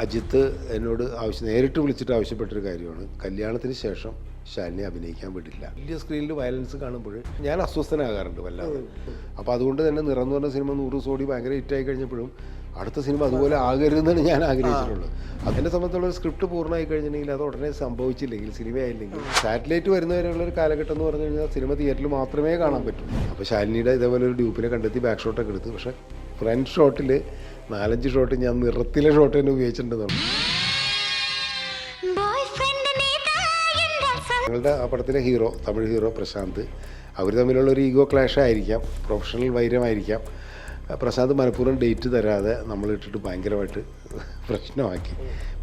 അജിത്ത് എന്നോട് ആവശ്യം നേരിട്ട് വിളിച്ചിട്ട് ആവശ്യപ്പെട്ടൊരു കാര്യമാണ്. കല്യാണത്തിന് ശേഷം ശാലിനെ അഭിനയിക്കാൻ വിടില്ല. വലിയ സ്ക്രീനിൽ വയലൻസ് കാണുമ്പോൾ ഞാൻ അസ്വസ്ഥനാകാറുണ്ട് വല്ലാതെ. അപ്പോൾ അതുകൊണ്ട് തന്നെ നിറന്നു പറഞ്ഞ സിനിമ നൂറ് സോടി ഭയങ്കര ഹിറ്റായി കഴിഞ്ഞപ്പോഴും അടുത്ത സിനിമ അതുപോലെ ആകരുതെന്നാണ് ഞാൻ ആഗ്രഹിച്ചിട്ടുള്ളത്. അതിനെ സംബന്ധിച്ചുള്ള സ്ക്രിപ്റ്റ് പൂർണമായി കഴിഞ്ഞിട്ടുണ്ടെങ്കിൽ അത് ഉടനെ സംഭവിച്ചില്ലെങ്കിൽ സിനിമയായില്ലെങ്കിൽ സാറ്റലൈറ്റ് വരുന്നവരെയുള്ള ഒരു കാലഘട്ടം എന്ന് പറഞ്ഞു കഴിഞ്ഞാൽ സിനിമ തിയേറ്ററിൽ മാത്രമേ കാണാൻ പറ്റൂ. അപ്പോൾ ശാലിനിയുടെ ഇതേപോലെ ഒരു ഡ്യൂപ്പിനെ കണ്ടെത്തി ബാക്ക് ഷോട്ടൊക്കെ എടുത്തു. പക്ഷേ ഫ്രണ്ട് ഷോട്ടിൽ നാലഞ്ച് ഷോട്ട് ഞാൻ നിറത്തിലെ ഷോട്ട് തന്നെ ഉപയോഗിച്ചിട്ടുണ്ടെന്നാണ്. ഞങ്ങളുടെ ആ പടത്തിലെ ഹീറോ തമിഴ് ഹീറോ പ്രശാന്ത് അവർ തമ്മിലുള്ള ഒരു ഈഗോ ക്ലാഷ് ആയിരിക്കാം പ്രൊഫഷണൽ വൈരമായിരിക്കാം. പ്രശാന്ത് മനഃപൂർവം ഡേറ്റ് തരാതെ നമ്മളിട്ടിട്ട് ഭയങ്കരമായിട്ട് പ്രശ്നമാക്കി.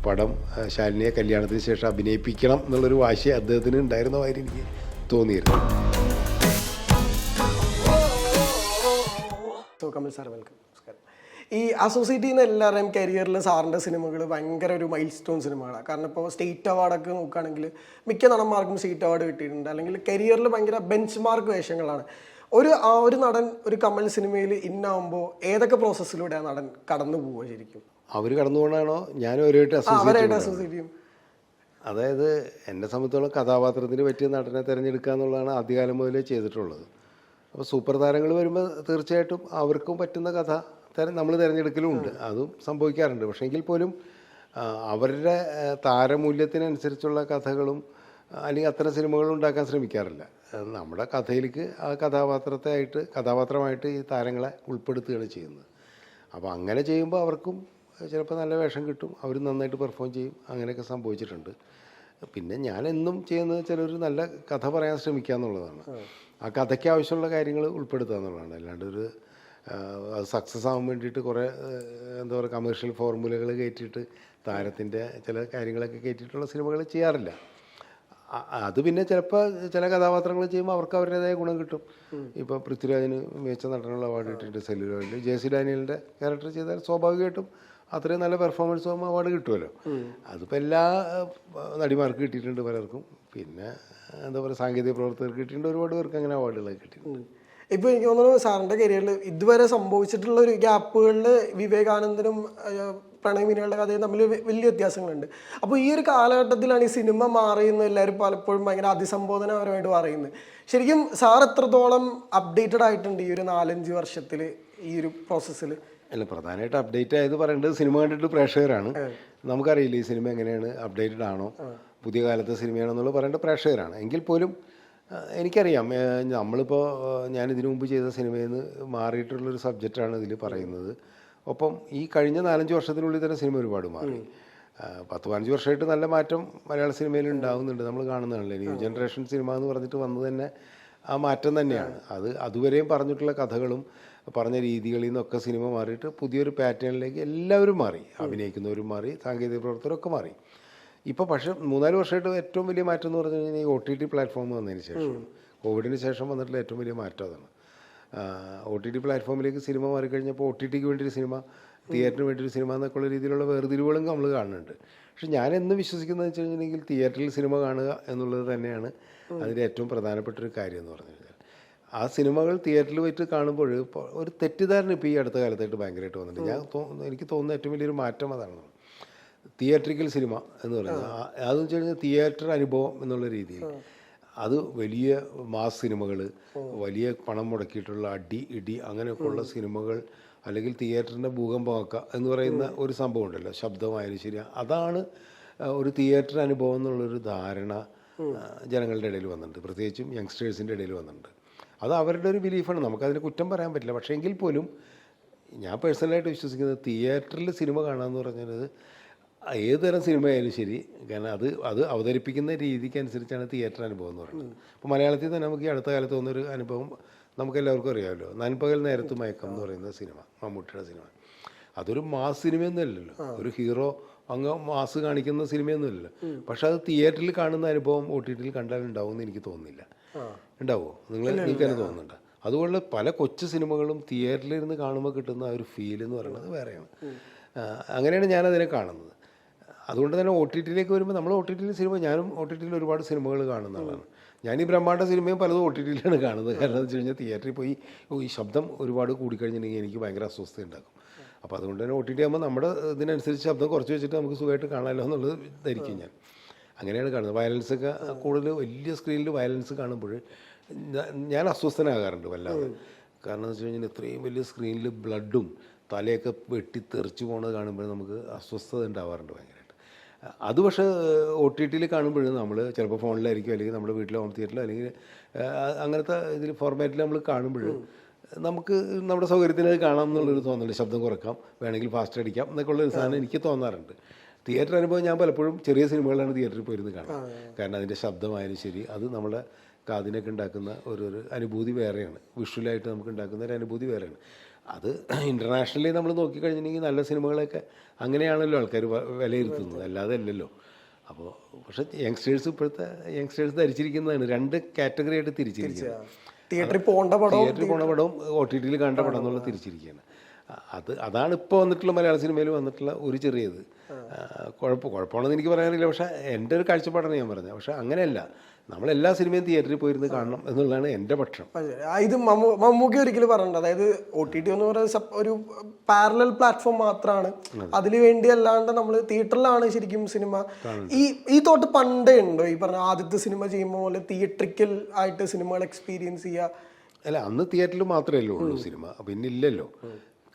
പടം ശാലിനിയെ കല്യാണത്തിന് ശേഷം അഭിനയിപ്പിക്കണം എന്നുള്ളൊരു വാശി അദ്ദേഹത്തിന് ഉണ്ടായിരുന്ന മാതിരി എനിക്ക് തോന്നിയിരുന്നു. സോ കമൽ സാർ വെൽക്കം ഈ അസോസിയേറ്റ് ചെയ്യുന്ന എല്ലാവരുടെയും കരിയറിൽ സാറിന്റെ സിനിമകൾ ഭയങ്കര ഒരു മൈൽ സ്റ്റോൺ സിനിമകളാണ് കാരണം ഇപ്പോൾ സ്റ്റേറ്റ് അവാർഡൊക്കെ നോക്കുകയാണെങ്കിൽ മിക്ക നടന്മാർക്കും സ്റ്റേറ്റ് അവാർഡ് കിട്ടിയിട്ടുണ്ട്. അല്ലെങ്കിൽ കരിയറിൽ ഭയങ്കര ബെഞ്ച് മാർക്ക് വേഷങ്ങളാണ്. ഒരു ആ ഒരു നടൻ ഒരു കമൽ സിനിമയിൽ ഇന്നാവുമ്പോൾ ഏതൊക്കെ പ്രോസസ്സിലൂടെ ആ നടൻ കടന്നു പോവുക ശരിക്കും? അവർ കടന്നു ഞാനും ഞാൻ അവരായിട്ട് അസോസിയേറ്റ് ചെയ്യും. അതായത് എന്നെ സംബന്ധിച്ചോളം കഥാപാത്രത്തിന് പറ്റിയ നടനെ തിരഞ്ഞെടുക്കുക എന്നുള്ളതാണ് ആദ്യകാലം മുതലേ ചെയ്തിട്ടുള്ളത്. അപ്പോൾ സൂപ്പർ താരങ്ങൾ വരുമ്പോൾ തീർച്ചയായിട്ടും അവർക്കും പറ്റുന്ന കഥ. തെര നമ്മൾ തിരഞ്ഞെടുക്കലും ഉണ്ട്. അതും സംഭവിക്കാറുണ്ട്. പക്ഷേ എങ്കിൽ പോലും അവരുടെ താരമൂല്യത്തിനനുസരിച്ചുള്ള കഥകളും അല്ലെങ്കിൽ അത്തരം സിനിമകളും ഉണ്ടാക്കാൻ ശ്രമിക്കാറില്ല. നമ്മുടെ കഥയിലേക്ക് ആ കഥാപാത്രത്തെ ആയിട്ട് കഥാപാത്രമായിട്ട് ഈ താരങ്ങളെ ഉൾപ്പെടുത്തുകയാണ് ചെയ്യുന്നത്. അപ്പോൾ അങ്ങനെ ചെയ്യുമ്പോൾ അവർക്കും ചിലപ്പോൾ നല്ല വേഷം കിട്ടും. അവർ നന്നായിട്ട് പെർഫോം ചെയ്യും. അങ്ങനെയൊക്കെ സംഭവിച്ചിട്ടുണ്ട്. പിന്നെ ഞാൻ എന്നും ചെയ്യുന്നത് ചിലർ നല്ല കഥ പറയാൻ ശ്രമിക്കുക എന്നുള്ളതാണ്. ആ കഥയ്ക്ക് ആവശ്യമുള്ള കാര്യങ്ങൾ ഉൾപ്പെടുത്തുക എന്നുള്ളതാണ്. അല്ലാണ്ട് ഒരു അത് സക്സസ് ആവാൻ വേണ്ടിയിട്ട് കുറേ എന്താ പറയുക കമേഴ്ഷ്യൽ ഫോർമുലകൾ കയറ്റിയിട്ട് താരത്തിന്റെ ചില കാര്യങ്ങളൊക്കെ കയറ്റിയിട്ടുള്ള സിനിമകൾ ചെയ്യാറില്ല. അത് പിന്നെ ചിലപ്പോൾ ചില കഥാപാത്രങ്ങൾ ചെയ്യുമ്പോൾ അവർക്ക് അവരുടേതായ ഗുണം കിട്ടും. ഇപ്പോൾ പൃഥ്വിരാജിന് മികച്ച നടനുള്ള അവാർഡ് കിട്ടിയിട്ടുണ്ട് സെല്ലുലോയിൽ ജെ സി ഡാനിയലിന്റെ ക്യാരക്ടർ ചെയ്താൽ സ്വാഭാവികമായിട്ടും അത്രയും നല്ല പെർഫോമൻസ് ആകുമ്പോൾ അവാർഡ് കിട്ടുമല്ലോ അതിപ്പോൾ എല്ലാ നടിമാർക്കും കിട്ടിയിട്ടുണ്ട് പലർക്കും. പിന്നെ എന്താ പറയുക സാങ്കേതിക പ്രവർത്തകർക്ക് കിട്ടിയിട്ടുണ്ട് ഒരുപാട് പേർക്ക് അങ്ങനെ അവാർഡുകളൊക്കെ കിട്ടിയിട്ടുണ്ട്. ഇപ്പൊ എനിക്ക് തോന്നുന്നു സാറിന്റെ കരിയറിൽ ഇതുവരെ സംഭവിച്ചിട്ടുള്ള ഒരു ഗ്യാപ്പുകളിൽ വിവേകാനന്ദനും പ്രണയമിനികളുടെ കഥയും തമ്മിൽ വലിയ വ്യത്യാസങ്ങളുണ്ട്. അപ്പോൾ ഈ ഒരു കാലഘട്ടത്തിലാണ് ഈ സിനിമ മാറിയെന്ന് എല്ലാവരും പലപ്പോഴും ഭയങ്കര അതിസംബോധനപരമായിട്ട് പറയുന്നത്. ശരിക്കും സാർ എത്രത്തോളം അപ്ഡേറ്റഡ് ആയിട്ടുണ്ട് ഈ ഒരു നാലഞ്ച് വർഷത്തിൽ ഈ ഒരു പ്രോസസ്സിൽ അല്ല പ്രധാനമായിട്ട് അപ്ഡേറ്റ് ആയത് പറയേണ്ടത് സിനിമ കണ്ടിട്ട് പ്രേക്ഷകരാണ്. നമുക്കറിയില്ല ഈ സിനിമ എങ്ങനെയാണ് അപ്ഡേറ്റഡ് ആണോ പുതിയ കാലത്തെ സിനിമയാണെന്നുള്ളത് പറയേണ്ടത് പ്രേക്ഷകരാണ്. എങ്കിൽ പോലും എനിക്കറിയാം. നമ്മളിപ്പോൾ ഞാൻ ഇതിനു മുമ്പ് ചെയ്ത സിനിമയിൽ നിന്ന് മാറിയിട്ടുള്ളൊരു സബ്ജക്റ്റാണ് ഇതിൽ പറയുന്നത്. ഒപ്പം ഈ കഴിഞ്ഞ നാലഞ്ച് വർഷത്തിനുള്ളിൽ തന്നെ സിനിമ ഒരുപാട് മാറി. പത്ത് പതിനഞ്ച് വർഷമായിട്ട് നല്ല മാറ്റം മലയാള സിനിമയിൽ ഉണ്ടാകുന്നുണ്ട് നമ്മൾ കാണുന്നതാണല്ലോ. ന്യൂ ജനറേഷൻ സിനിമ എന്ന് പറഞ്ഞിട്ട് വന്നത് തന്നെ ആ മാറ്റം തന്നെയാണ്. അത് അതുവരെയും പറഞ്ഞിട്ടുള്ള കഥകളും പറഞ്ഞ രീതികളിൽ നിന്നൊക്കെ സിനിമ മാറിയിട്ട് പുതിയൊരു പാറ്റേണിലേക്ക് എല്ലാവരും മാറി. അഭിനയിക്കുന്നവരും മാറി സാങ്കേതിക പ്രവർത്തകരൊക്കെ മാറി. ഇപ്പോൾ പക്ഷേ മൂന്നാൽ വർഷമായിട്ട് ഏറ്റവും വലിയ മാറ്റം എന്ന് പറഞ്ഞു കഴിഞ്ഞാൽ ഈ ഒ ടി ടി പ്ലാറ്റ്ഫോം വന്നതിന് ശേഷം. കോവിഡിന് ശേഷം വന്നിട്ടുള്ള ഏറ്റവും വലിയ മാറ്റം അതാണ്. ഒ ടി ടി പ്ലാറ്റ്ഫോമിലേക്ക് സിനിമ മാറിക്കഴിഞ്ഞപ്പോൾ ഒ ടി ടിക്ക് വേണ്ടി ഒരു സിനിമ തിയേറ്ററിന് വേണ്ടി ഒരു സിനിമ എന്നൊക്കെയുള്ള രീതിയിലുള്ള വേർതിരിവുകളും നമ്മൾ കാണുന്നുണ്ട്. പക്ഷെ ഞാൻ എന്ന് വിശ്വസിക്കുന്നത് വെച്ച് കഴിഞ്ഞിട്ടുണ്ടെങ്കിൽ തിയേറ്ററിൽ സിനിമ കാണുക എന്നുള്ളത് തന്നെയാണ് അതിന്റെ ഏറ്റവും പ്രധാനപ്പെട്ട ഒരു കാര്യം എന്ന് പറഞ്ഞു കഴിഞ്ഞാൽ. ആ സിനിമകൾ തിയേറ്ററിൽ വെച്ച് കാണുമ്പോൾ ഇപ്പോൾ ഒരു തെറ്റിദ്ധാരണ ഇപ്പോൾ ഈ അടുത്ത കാലത്തായിട്ട് ഭയങ്കരമായിട്ട് വന്നിട്ടുണ്ട്. ഞാൻ എനിക്ക് തോന്നുന്ന ഏറ്റവും വലിയൊരു മാറ്റം അതാണ് തിയേറ്ററിക്കൽ സിനിമ എന്ന് പറയുന്നത്. അതെന്ന് വെച്ച് കഴിഞ്ഞാൽ തിയേറ്റർ അനുഭവം എന്നുള്ള രീതിയിൽ. അത് വലിയ മാസ് സിനിമകൾ വലിയ പണം മുടക്കിയിട്ടുള്ള അടി ഇടി അങ്ങനെയൊക്കെയുള്ള സിനിമകൾ അല്ലെങ്കിൽ തിയേറ്ററിന്റെ ഭൂകമ്പമാക്കുക എന്ന് പറയുന്ന ഒരു സംഭവം ഉണ്ടല്ലോ. ശബ്ദമായാലും ശരി. അതാണ് ഒരു തിയേറ്റർ അനുഭവം എന്നുള്ളൊരു ധാരണ ജനങ്ങളുടെ ഇടയിൽ വന്നിട്ടുണ്ട്. പ്രത്യേകിച്ചും യങ്സ്റ്റേഴ്സിന്റെ ഇടയിൽ വന്നിട്ടുണ്ട്. അത് അവരുടെ ഒരു ബിലീഫാണ് നമുക്കതിന് കുറ്റം പറയാൻ പറ്റില്ല. പക്ഷേ എങ്കിൽ പോലും ഞാൻ പേഴ്സണലായിട്ട് വിശ്വസിക്കുന്നത് തിയേറ്ററിൽ സിനിമ കാണാമെന്ന് പറഞ്ഞത് ഏത് തരം സിനിമയായാലും ശരി കാരണം അത് അത് അവതരിപ്പിക്കുന്ന രീതിക്ക് അനുസരിച്ചാണ് തിയേറ്റർ അനുഭവം എന്ന് പറയുന്നത്. ഇപ്പോൾ മലയാളത്തിൽ തന്നെ നമുക്ക് ഈ അടുത്ത കാലത്ത് വന്നൊരു അനുഭവം നമുക്ക് എല്ലാവർക്കും അറിയാമല്ലോ. നൻപകൽ നേരത്ത് മയക്കം എന്ന് പറയുന്ന സിനിമ മമ്മൂട്ടിയുടെ സിനിമ. അതൊരു മാസ് സിനിമയൊന്നുമല്ലല്ലോ ഒരു ഹീറോ അങ്ങ് മാസ് കാണിക്കുന്ന സിനിമയൊന്നുമല്ലല്ലോ പക്ഷെ അത് തിയേറ്ററിൽ കാണുന്ന അനുഭവം ഒ ടി ടിയിൽ കണ്ടാൽ ഉണ്ടാവുമെന്ന് എനിക്ക് തോന്നുന്നില്ല. ഉണ്ടാവുമോ നിങ്ങൾ നിങ്ങൾക്ക് തന്നെ തോന്നുന്നുണ്ട്. അതുപോലെ പല കൊച്ചു സിനിമകളും തിയേറ്ററിലിരുന്ന് കാണുമ്പോൾ കിട്ടുന്ന ആ ഒരു ഫീൽ എന്ന് പറയുന്നത് വേറെയാണ്. അങ്ങനെയാണ് ഞാനതിനെ കാണുന്നത്. അതുകൊണ്ട് തന്നെ ഒ ടി ടിയിലേക്ക് വരുമ്പോൾ നമ്മൾ ഒ ടി ടിയിൽ സിനിമ ഞാനും ഒ ടി ടിയിൽ ഒരുപാട് സിനിമകൾ കാണുന്ന ആളാണ്. ഞാൻ ഈ ബ്രഹ്മാണ്ട സിനിമയും പലതും ഒ ടി ടിയിലാണ് കാണുന്നത്. കാരണം എന്ന് വെച്ച് കഴിഞ്ഞാൽ തിയേറ്ററിൽ പോയി ഈ ശബ്ദം ഒരുപാട് കൂടിക്കഴിഞ്ഞിട്ടുണ്ടെങ്കിൽ എനിക്ക് ഭയങ്കര അസ്വസ്ഥ ഉണ്ടാകും അപ്പോൾ അതുകൊണ്ട് തന്നെ ഒ ടി ടി ആകുമ്പോൾ നമ്മുടെ ഇതിനനുസരിച്ച് ശബ്ദം കുറച്ച് വെച്ചിട്ട് നമുക്ക് സുഖമായിട്ട് കാണാമല്ലോ എന്നുള്ളത് ധരിക്കും ഞാൻ. അങ്ങനെയാണ് കാണുന്നത്. വയലൻസ് ഒക്കെ കൂടുതൽ വലിയ സ്ക്രീനിൽ വയലൻസ് കാണുമ്പോൾ ഞാൻ അസ്വസ്ഥനാകാറുണ്ട് വല്ലാതെ. കാരണം എന്ന് വെച്ച് കഴിഞ്ഞാൽ ഇത്രയും വലിയ സ്ക്രീനിൽ ബ്ലഡും തലയൊക്കെ വെട്ടി തെറിച്ച് പോകുന്നത് കാണുമ്പോൾ നമുക്ക് അസ്വസ്ഥത ഉണ്ടാവാറുണ്ട് ഭയങ്കരമായിട്ട് അത് പക്ഷേ ഒ ടി ടിയിൽ കാണുമ്പോഴും നമ്മൾ ചിലപ്പോൾ ഫോണിലായിരിക്കും അല്ലെങ്കിൽ നമ്മുടെ വീട്ടിലെ ഹോം തിയേറ്ററിലോ അല്ലെങ്കിൽ അങ്ങനത്തെ ഇതിൽ ഫോർമാറ്റിൽ നമ്മൾ കാണുമ്പോഴും നമുക്ക് നമ്മുടെ സൗകര്യത്തിന് അത് കാണാം എന്നുള്ളൊരു തോന്നൽ ശബ്ദം കുറക്കാം വേണമെങ്കിൽ ഫാസ്റ്റ് അടിക്കാം എന്നൊക്കെ ഉള്ളൊരു സാധനം എനിക്ക് തോന്നാറുണ്ട്. തിയേറ്റർ അനുഭവം ഞാൻ പലപ്പോഴും ചെറിയ സിനിമകളാണ് തിയേറ്ററിൽ പോയിരുന്ന് കാണാം കാരണം അതിന്റെ ശബ്ദമായാലും ശരി അത് നമ്മളെ കാതിനൊക്കെ ഉണ്ടാക്കുന്ന ഒരു ഒരു അനുഭൂതി വേറെയാണ്. വിഷ്വലായിട്ട് നമുക്ക് ഉണ്ടാക്കുന്ന ഒരു അനുഭൂതി വേറെയാണ്. അത് ഇന്റർനാഷണലി നമ്മൾ നോക്കിക്കഴിഞ്ഞിട്ടുണ്ടെങ്കിൽ നല്ല സിനിമകളൊക്കെ അങ്ങനെയാണല്ലോ ആൾക്കാർ വിലയിരുത്തുന്നത്. അല്ലാതെ അല്ലല്ലോ. അപ്പോൾ പക്ഷേ യങ്സ്റ്റേഴ്സ് ഇപ്പോഴത്തെ യങ്സ്റ്റേഴ്സ് ധരിച്ചിരിക്കുന്നതാണ്. രണ്ട് കാറ്റഗറി ആയിട്ട് തിരിച്ചിരിക്കുന്നത് തിയേറ്ററിൽ പോകേണ്ട പടം തിയേറ്ററിൽ പോകുന്ന പടവും ഒ ടി ടിയിൽ കണ്ട പടം എന്നുള്ള തിരിച്ചിരിക്കുകയാണ്. അത് അതാണ് ഇപ്പോൾ വന്നിട്ടുള്ള മലയാള സിനിമയിൽ വന്നിട്ടുള്ള ഒരു ചെറിയത്. കുഴപ്പം കുഴപ്പമാണെന്ന് എനിക്ക് പറയാനില്ല. പക്ഷേ എന്റെ ഒരു കാഴ്ചപ്പാടാണ് ഞാൻ പറഞ്ഞത്. പക്ഷേ അങ്ങനെയല്ല. നമ്മളെല്ലാ സിനിമയും തിയേറ്ററിൽ പോയിരുന്ന് കാണണം എന്നുള്ളതാണ് എന്റെ പക്ഷം. ഇത് മമ്മൂ മമ്മൂക്കി ഒരിക്കലും പറഞ്ഞിട്ടുണ്ട് അതായത് ഒ ടി ടി എന്ന് പറയുന്നത് ഒരു പാരലൽ പ്ലാറ്റ്ഫോം മാത്രമാണ് അതിനു വേണ്ടി അല്ലാണ്ട് നമ്മൾ തിയേറ്ററിലാണ് ശരിക്കും സിനിമ. ഈ ഈ തോട്ട് പണ്ടേ ഉണ്ടോ? ഈ പറഞ്ഞ ആദ്യത്തെ സിനിമ ചെയ്യുമ്പോൾ പോലെ തിയേറ്ററിക്കൽ ആയിട്ട് സിനിമകൾ എക്സ്പീരിയൻസ് ചെയ്യുക. അല്ല അന്ന് തിയേറ്ററിൽ മാത്രമേ ഉള്ളൂ സിനിമ. പിന്നെ ഇല്ലല്ലോ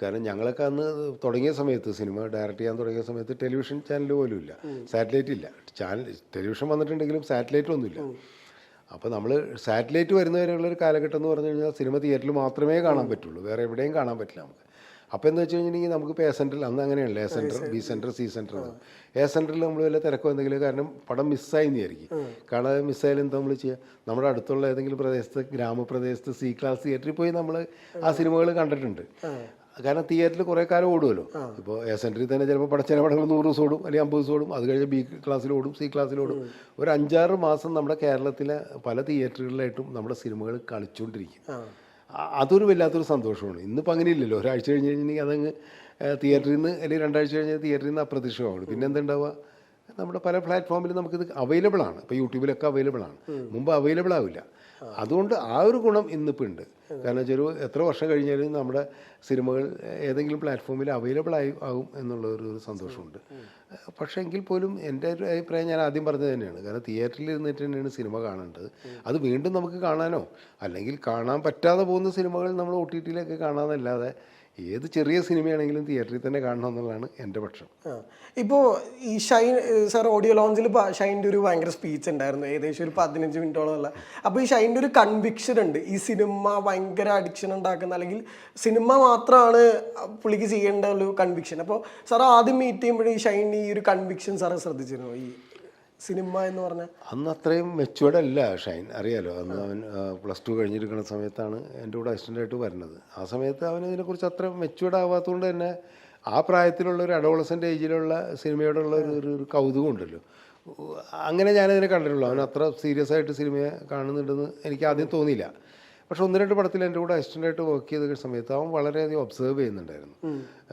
കാരണം ഞങ്ങളൊക്കെ അന്ന് തുടങ്ങിയ സമയത്ത് സിനിമ ഡയറക്റ്റ് ചെയ്യാൻ തുടങ്ങിയ സമയത്ത് ടെലിവിഷൻ ചാനൽ പോലും ഇല്ല സാറ്റലൈറ്റ് ഇല്ല. ചാനൽ ടെലിവിഷൻ വന്നിട്ടുണ്ടെങ്കിലും സാറ്റലൈറ്റ് ഒന്നുമില്ല. അപ്പോൾ നമ്മൾ സാറ്റലൈറ്റ് വരുന്നവരെയുള്ള ഒരു കാലഘട്ടം എന്ന് പറഞ്ഞു കഴിഞ്ഞാൽ സിനിമ തിയേറ്ററിൽ മാത്രമേ കാണാൻ പറ്റുള്ളൂ. വേറെ എവിടെയും കാണാൻ പറ്റില്ല നമുക്ക്. അപ്പോൾ എന്ന് വെച്ച് കഴിഞ്ഞിട്ടുണ്ടെങ്കിൽ നമുക്ക് ഇപ്പോൾ എ സെന്ററിൽ അന്ന് അങ്ങനെയല്ല. A centre B centre C centre A സെന്ററിൽ നമ്മൾ വല്ല തിരക്കോ എന്തെങ്കിലും കാരണം പടം മിസ്സായി എന്നായിരിക്കും കാരണം മിസ്സായാലും എന്താ നമ്മൾ ചെയ്യുക നമ്മുടെ അടുത്തുള്ള ഏതെങ്കിലും പ്രദേശത്ത് ഗ്രാമപ്രദേശത്ത് സി ക്ലാസ് തിയേറ്ററിൽ പോയി നമ്മൾ ആ സിനിമകൾ കണ്ടിട്ടുണ്ട്. കാരണം തിയേറ്ററിൽ കുറേ കാലം ഓടുമല്ലോ. ഇപ്പോൾ എ സെന്ററിൽ തന്നെ ചിലപ്പോൾ പട ചില പടങ്ങൾ നൂറ് ദിവസം ഓടും അല്ലെങ്കിൽ അമ്പത് ദിവസം ഓടും. അത് കഴിഞ്ഞ് ബി ക്ലാസ്സിലോടും സി ക്ലാസ്സിലോടും ഒരു അഞ്ചാറ് മാസം നമ്മുടെ കേരളത്തിലെ പല തിയേറ്ററുകളിലായിട്ടും നമ്മുടെ സിനിമകൾ കളിച്ചുകൊണ്ടിരിക്കും. അതൊരു വല്ലാത്തൊരു സന്തോഷമാണ്. ഇന്നിപ്പോൾ അങ്ങനെ ഇല്ലല്ലോ ഒരാഴ്ച കഴിഞ്ഞ് കഴിഞ്ഞിട്ടുണ്ടെങ്കിൽ അതങ്ങ് തിയേറ്ററിൽ നിന്ന് അല്ലെങ്കിൽ രണ്ടാഴ്ച കഴിഞ്ഞാൽ തിയേറ്ററിൽ നിന്ന് അപ്രത്യക്ഷമാവുള്ളൂ പിന്നെ എന്തുണ്ടാവുക നമ്മുടെ പല പ്ലാറ്റ്ഫോമിലും നമുക്കിത് അവൈലബിൾ ആണ്. ഇപ്പോൾ യൂട്യൂബിലൊക്കെ അവൈലബിൾ ആണ്. മുമ്പ് അവൈലബിൾ ആവില്ല. അതുകൊണ്ട് ആ ഒരു ഗുണം ഇന്നിപ്പോൾ ഉണ്ട്. കാരണം വെച്ചാൽ എത്ര വർഷം കഴിഞ്ഞാലും നമ്മുടെ സിനിമകൾ ഏതെങ്കിലും പ്ലാറ്റ്ഫോമിൽ അവൈലബിൾ ആയി ആകും എന്നുള്ള ഒരു ഒരു സന്തോഷമുണ്ട് പക്ഷേ എങ്കിൽ പോലും എന്റെ ഒരു അഭിപ്രായം ഞാൻ ആദ്യം പറഞ്ഞത് തന്നെയാണ്. കാരണം തിയേറ്ററിൽ ഇരുന്നിട്ട് തന്നെയാണ് സിനിമ കാണേണ്ടത്. അത് വീണ്ടും നമുക്ക് കാണാനോ? അല്ലെങ്കിൽ കാണാൻ പറ്റാതെ പോകുന്ന സിനിമകൾ നമ്മൾ ഒ ടി ടിയിലൊക്കെ കാണാമെന്നല്ലാതെ ഏത് ചെറിയ സിനിമയാണെങ്കിലും തിയേറ്ററിൽ തന്നെ കാണണം എന്നുള്ളതാണ് എന്റെ പക്ഷം. ഇപ്പോൾ ഇപ്പോ ഈ ഷൈൻ സാർ ഓഡിയോ ലോഞ്ചിൽ ഷൈന്റെ ഒരു ഭയങ്കര സ്പീച്ച് ഉണ്ടായിരുന്നു. ഏകദേശം ഒരു പതിനഞ്ച് മിനിറ്റോളം ഉള്ള. അപ്പോൾ ഈ ഷൈന്റെ ഒരു കൺവിക്ഷൻ ഉണ്ട്. ഈ സിനിമ ഭയങ്കര അഡിക്ഷൻ ഉണ്ടാക്കുന്ന അല്ലെങ്കിൽ സിനിമ മാത്രമാണ് പുള്ളിക്ക് ചെയ്യേണ്ട ഒരു കൺവിക്ഷൻ അപ്പോൾ സാർ ആദ്യം മീറ്റ് ചെയ്യുമ്പോഴും ഈ ഷൈൻ ഈ ഒരു കൺവിക്ഷൻ സാറ് ശ്രദ്ധിച്ചിരുന്നു? ഈ സിനിമ എന്ന് പറഞ്ഞ. അന്ന് അത്രയും മെച്ചുവേർഡ് അല്ല ഷൈൻ. അറിയാലോ അന്ന് അവൻ പ്ലസ് ടു കഴിഞ്ഞിരിക്കുന്ന സമയത്താണ് എന്റെ കൂടെ അസിസ്റ്റന്റായിട്ട് വരുന്നത്. ആ സമയത്ത് അവൻ ഇതിനെക്കുറിച്ച് അത്ര മെച്ചുവേർഡ് ആവാത്തതുകൊണ്ട് തന്നെ ആ പ്രായത്തിലുള്ള ഒരു അഡോളസന്റ് ഏജിലുള്ള സിനിമയോടുള്ള ഒരു ഒരു- കൗതുകം ഉണ്ടല്ലോ. അങ്ങനെ ഞാനതിനെ കണ്ടിട്ടുള്ളൂ. അവൻ അത്ര സീരിയസ് ആയിട്ട് സിനിമയെ കാണുന്നുണ്ടെന്ന് എനിക്ക് ആദ്യം തോന്നിയില്ല. പക്ഷെ ഒന്ന് രണ്ട് പടത്തിൽ എന്റെ കൂടെ അസിസ്റ്റന്റായിട്ട് വർക്ക് ചെയ്ത സമയത്ത് അവൻ വളരെയധികം ഒബ്സേർവ് ചെയ്യുന്നുണ്ടായിരുന്നു.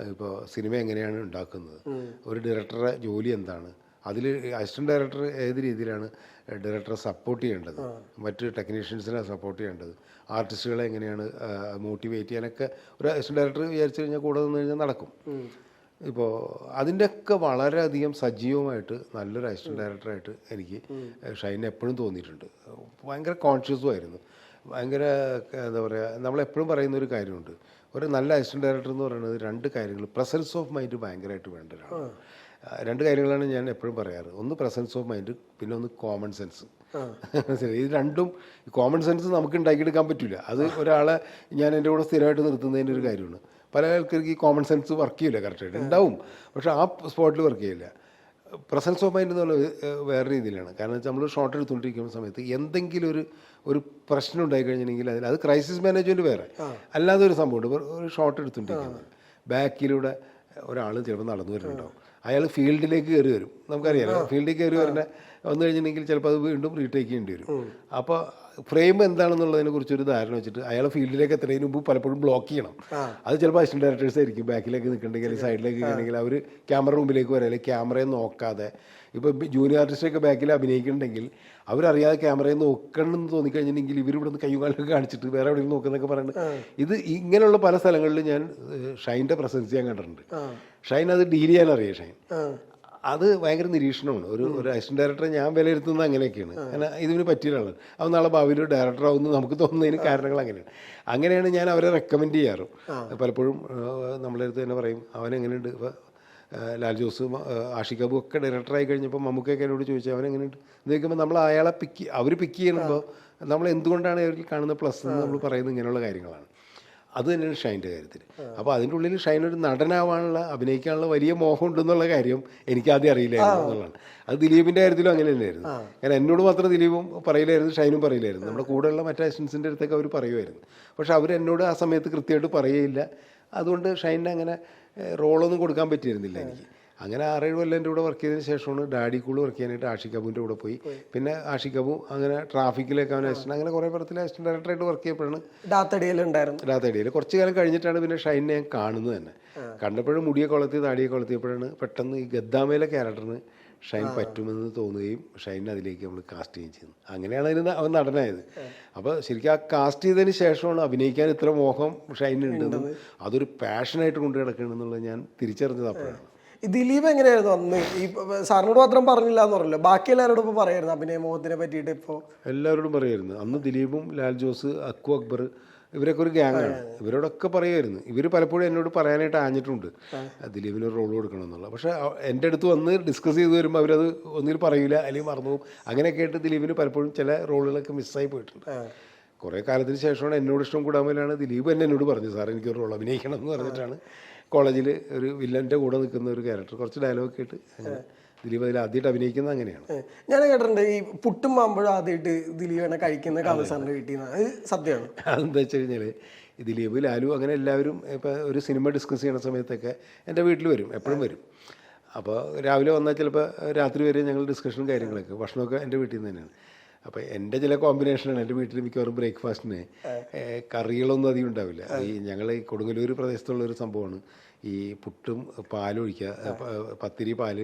ഇപ്പോൾ സിനിമ എങ്ങനെയാണ് ഉണ്ടാക്കുന്നത്? ഒരു ഡയറക്ടറുടെ ജോലി എന്താണ്? അതിൽ അസിസ്റ്റന്റ് ഡയറക്ടർ ഏത് രീതിയിലാണ് ഡയറക്ടറെ സപ്പോർട്ട് ചെയ്യേണ്ടത്? മറ്റ് ടെക്നീഷ്യൻസിനെ സപ്പോർട്ട് ചെയ്യേണ്ടത്? ആർട്ടിസ്റ്റുകളെ എങ്ങനെയാണ് മോട്ടിവേറ്റ് ചെയ്യാനൊക്കെ ഒരു അസിസ്റ്റന്റ് ഡയറക്ടർ വിചാരിച്ചു കഴിഞ്ഞാൽ കൂടെ നിന്ന് കഴിഞ്ഞാൽ നടക്കും. ഇപ്പോൾ അതിന്റെയൊക്കെ വളരെയധികം സജീവമായിട്ട് നല്ലൊരു അസിസ്റ്റന്റ് ഡയറക്ടറായിട്ട് എനിക്ക് ഷൈൻ എപ്പോഴും തോന്നിയിട്ടുണ്ട്. ഭയങ്കര കോൺഷ്യസും ആയിരുന്നു. ഭയങ്കര എന്താ പറയുക നമ്മളെപ്പോഴും പറയുന്ന ഒരു കാര്യമുണ്ട്. ഒരു നല്ല അസിസ്റ്റന്റ് ഡയറക്ടർ എന്ന് പറയുന്നത് രണ്ട് കാര്യങ്ങൾ. പ്രസൻസ് ഓഫ് മൈൻഡ് ഭയങ്കരമായിട്ട് വേണ്ട ഒരാളാണ് രണ്ട് കാര്യങ്ങളാണ് ഞാൻ എപ്പോഴും പറയാറ്. ഒന്ന് പ്രസൻസ് ഓഫ് മൈൻഡ് പിന്നെ ഒന്ന് കോമൺ സെൻസ് ഇത് രണ്ടും കോമൺ സെൻസ് നമുക്ക് ഉണ്ടാക്കിയെടുക്കാൻ പറ്റില്ല അത് ഒരാളെ ഞാൻ എന്റെ കൂടെ സ്ഥിരമായിട്ട് നിർത്തുന്നതിന്റെ ഒരു കാര്യമാണ്. പല ആൾക്കാർക്ക് ഈ കോമൺ സെൻസ് വർക്ക് ചെയ്യില്ല കറക്റ്റായിട്ട് ഉണ്ടാവും. പക്ഷേ ആ സ്പോട്ടിൽ വർക്ക് ചെയ്യില്ല. പ്രസൻസ് ഓഫ് മൈൻഡ് എന്നുള്ളത് പറയുന്നത് വേറെ രീതിയിലാണ്. കാരണം വെച്ചാൽ നമ്മൾ ഷോർട്ട് എടുത്തുകൊണ്ടിരിക്കുന്ന സമയത്ത് എന്തെങ്കിലും ഒരു ഒരു പ്രശ്നം ഉണ്ടായി കഴിഞ്ഞിട്ടുണ്ടെങ്കിൽ അതിൽ അത് ക്രൈസിസ് മാനേജ്മെന്റ് വേറെ. അല്ലാതെ ഒരു സംഭവമുണ്ട്. ഒരു- ഷോർട്ട് എടുത്തുകൊണ്ടിരിക്കുന്നത്. ബാക്കിലൂടെ ഒരാൾ ചിലപ്പോൾ നടന്നു വരുന്നുണ്ടാവും. അയാൾ ഫീൽഡിലേക്ക് കയറി വരും. നമുക്കറിയാലോ ഫീൽഡിൽ കയറി വരുന്ന വന്നു കഴിഞ്ഞിട്ടുണ്ടെങ്കിൽ ചിലപ്പോൾ അത് വീണ്ടും റീടേക്ക് ചെയ്യേണ്ടി വരും. അപ്പോൾ ഫ്രെയിം എന്താണെന്നുള്ളതിനെ കുറിച്ച് ഒരു ധാരണ വെച്ചിട്ട് അയാളെ ഫീൽഡിലേക്ക് എത്തുന്നതിന് മുമ്പ് പലപ്പോഴും ബ്ലോക്ക് ചെയ്യണം. അത് ചിലപ്പോൾ അസിസ്റ്റന്റ് ഡയറക്ടേഴ്സ് ആയിരിക്കും ബാക്കിലേക്ക് നിൽക്കണമെങ്കിൽ സൈഡിലേക്ക് നിൽക്കണമെങ്കിൽ അവർ ക്യാമറ റൂമിലേക്ക് വരാം അല്ലെങ്കിൽ ക്യാമറയെ നോക്കാതെ. ഇപ്പോൾ ജൂനിയർ ആർട്ടിസ്റ്റൊക്കെ ബാക്കിൽ അഭിനയിക്കുന്നുണ്ടെങ്കിൽ അവരറിയാതെ ക്യാമറയിൽ നോക്കണം എന്ന് തോന്നിക്കഴിഞ്ഞിട്ടുണ്ടെങ്കിൽ ഇവർ ഇവിടെ നിന്ന് കൈകാലൊക്കെ കാണിച്ചിട്ട് വേറെ എവിടെയെങ്കിലും നോക്കുന്നൊക്കെ പറയുന്നത് ഇത് ഇങ്ങനെയുള്ള പല സ്ഥലങ്ങളിലും ഞാൻ ഷൈന്റെ പ്രസൻസ് ഞാൻ കണ്ടിട്ടുണ്ട്. ഷൈൻ അത് ഡീൽ ചെയ്യാൻ അറിയാം ഷൈൻ അത് ഭയങ്കര നിരീക്ഷണമാണ്. ഒരു ഒരു അസിസ്റ്റന്റ് ഡയറക്ടറെ ഞാൻ വിലയിരുത്തുന്നത് അങ്ങനെയൊക്കെയാണ്. കാരണം ഇതിന് പറ്റിയ അവൻ നാളെ ഭാവിയിൽ ഡയറക്ടർ ആവുമെന്ന് നമുക്ക് തോന്നുന്നതിന് കാരണങ്ങൾ അങ്ങനെയാണ്. അങ്ങനെയാണ് ഞാൻ അവരെ റെക്കമെൻഡ് ചെയ്യാറ്. പലപ്പോഴും നമ്മളെ അടുത്ത് തന്നെ പറയും അവൻ എങ്ങനെയുണ്ട്? ഇപ്പോൾ ലാൽ ജോസ് അബു ഒക്കെ ഡയറക്ടറായി കഴിഞ്ഞപ്പോൾ മമ്മൂക്കൊക്കെ എന്നോട് ചോദിച്ചു അവൻ എങ്ങനെയുണ്ട്? എന്ന് ചോദിക്കുമ്പോൾ നമ്മൾ അയാളെ പിക്ക് അവർ പിക്ക് ചെയ്യുമ്പോൾ നമ്മൾ എന്തുകൊണ്ടാണ് അവരിൽ കാണുന്ന പ്ലസ് എന്ന് നമ്മൾ പറയുന്നത് ഇങ്ങനെയുള്ള കാര്യങ്ങളാണ്. അത് തന്നെയാണ് ഷൈന്റെ കാര്യത്തിൽ. അപ്പോൾ അതിന്റെ ഉള്ളിൽ ഷൈൻ ഒരു നടനാവാനുള്ള അഭിനയിക്കാനുള്ള വലിയ മോഹം ഉണ്ടെന്നുള്ള കാര്യം എനിക്ക് ആദ്യം അറിയില്ലായിരുന്നു എന്നുള്ളതാണ്. അത് ദിലീപിന്റെ കാര്യത്തിലും അങ്ങനെ തന്നെയായിരുന്നു. കാരണം എന്നോട് മാത്രം ദിലീപും പറയില്ലായിരുന്നു ഷൈനും പറയില്ലായിരുന്നു. നമ്മുടെ കൂടെയുള്ള മറ്റേ അസിസ്റ്റൻസിന്റെ അടുത്തൊക്കെ അവർ പറയുമായിരുന്നു. പക്ഷെ അവർ എന്നോട് ആ സമയത്ത് കൃത്യമായിട്ട് പറയുകയില്ല. അതുകൊണ്ട് ഷൈന്റെ അങ്ങനെ റോളൊന്നും കൊടുക്കാൻ പറ്റിയിരുന്നില്ല എനിക്ക്. അങ്ങനെ ആറേഴ് കൊല്ലം എന്റെ കൂടെ വർക്ക് ചെയ്തതിന് ശേഷമാണ് ഡാഡി കൂൾ വർക്ക് ചെയ്യാനായിട്ട് ആഷിക് അബുവിന്റെ കൂടെ പോയി. പിന്നെ ആഷിക് അബു അങ്ങനെ ട്രാഫിക്കിലേക്ക് അവൻ അസിസ്റ്റന്റ് അങ്ങനെ കുറേ പടത്തിൽ അസിസ്റ്റന്റ് ഡയറക്ടറായിട്ട് വർക്ക് ചെയ്യപ്പോഴാണ് ഡാത്തടിയിലുണ്ടായിരുന്നു ഡാത്തടിയിൽ കുറച്ച് കാലം കഴിഞ്ഞിട്ടാണ് പിന്നെ ഷൈനെ ഞാൻ കാണുന്നത് തന്നെ. കണ്ടപ്പോഴും മുടിയെ കൊളത്തി താടിയെ കൊളത്തിയപ്പോഴാണ് പെട്ടെന്ന് ഈ ഗദ്ദാമയിലെ ക്യാരക്ടറിന് ഷൈൻ പറ്റുമെന്ന് തോന്നുകയും ഷൈൻ അതിലേക്ക് നമ്മൾ കാസ്റ്റ് ചെയ്യുകയും ചെയ്യുന്നത് അങ്ങനെയാണ് അതിന് അവൻ നടനായത്. അപ്പോൾ ശരിക്കും ആ കാസ്റ്റ് ചെയ്തതിന് ശേഷമാണ് അഭിനയിക്കാൻ ഇത്ര മോഹം ഷൈൻ ഉണ്ടെന്ന് അതൊരു പാഷനായിട്ട് കൊണ്ടു കിടക്കണമെന്നുള്ളത് ഞാൻ തിരിച്ചറിഞ്ഞത് അപ്പോഴാണ്. ദിലീപ് എങ്ങനെയായിരുന്നു അന്ന്? ഈ സാറിനോട് മാത്രം പറഞ്ഞില്ല എന്ന് പറഞ്ഞല്ലോ? ബാക്കി എല്ലാവരോടും ഇപ്പോൾ പറയായിരുന്നു അഭിനയ മോഹത്തിനെ പറ്റിയിട്ട് ഇപ്പോൾ എല്ലാവരോടും പറയായിരുന്നു. അന്ന് ദിലീപും ലാൽ ജോസ് അക്കു അക്ബർ ഇവരൊക്കെ ഒരു ഗ്യാങ്ങാണ് ഇവരോടൊക്കെ പറയുമായിരുന്നു ഇവർ പലപ്പോഴും എന്നോട് പറയാനായിട്ട് ആഞ്ഞിട്ടുണ്ട്. ദിലീപിന് ഒരു റോൾ കൊടുക്കണം എന്നുള്ള പക്ഷേ എന്റെ അടുത്ത് വന്ന് ഡിസ്കസ് ചെയ്ത് വരുമ്പോൾ അവരത് ഒന്നിൽ പറയില്ല അല്ലെങ്കിൽ മറന്നു പോകും. അങ്ങനെയൊക്കെ ആയിട്ട് ദിലീപിന് പലപ്പോഴും ചില റോളുകളൊക്കെ മിസ്സായി പോയിട്ടുണ്ട്. കുറേ കാലത്തിന് ശേഷമാണ് എന്നോട് ഇഷ്ടം കൂടാമലാണ് ദിലീപ് എന്നെ എന്നോട് പറഞ്ഞു സാർ എനിക്കൊരു റോൾ അഭിനയിക്കണം എന്ന് പറഞ്ഞിട്ടാണ് കോളേജിൽ ഒരു വില്ലന്റെ കൂടെ നിൽക്കുന്ന ഒരു ക്യാരക്ടർ കുറച്ച് ഡയലോഗ് ഇട്ട് അങ്ങനെ ദിലീപ് അതിൽ ആദ്യമായിട്ട് അഭിനയിക്കുന്നത് അങ്ങനെയാണ്. ഞാൻ കേട്ടിട്ടുണ്ട് ഈ പുട്ടും മാമ്പഴം ആദ്യമായിട്ട് ദിലീപനെ കഴിക്കുന്ന കമൽ സാറിന്റെ വീട്ടിൽ നിന്ന്. അത് സത്യമാണ്. അതെന്താ വെച്ച് കഴിഞ്ഞാൽ ദിലീപ് ലാലു അങ്ങനെ എല്ലാവരും ഇപ്പോൾ ഒരു സിനിമ ഡിസ്കസ് ചെയ്യുന്ന സമയത്തൊക്കെ എന്റെ വീട്ടിൽ വരും എപ്പോഴും വരും. അപ്പോൾ രാവിലെ വന്നാൽ ചിലപ്പോൾ രാത്രി വരെ ഞങ്ങൾ ഡിസ്കഷനും കാര്യങ്ങളൊക്കെ ഭക്ഷണമൊക്കെ എന്റെ വീട്ടിൽ നിന്ന് തന്നെയാണ്. അപ്പോൾ എന്റെ ചില കോമ്പിനേഷനാണ് എന്റെ വീട്ടിൽ മിക്കവാറും ബ്രേക്ക്ഫാസ്റ്റിന് കറികളൊന്നും അധികം ഉണ്ടാവില്ല. ഈ ഞങ്ങൾ ഈ കൊടുങ്ങല്ലൂർ പ്രദേശത്തുള്ള ഒരു സംഭവമാണ്. ഈ പുട്ടും പാലൊഴിക്കുക പത്തിരി പാൽ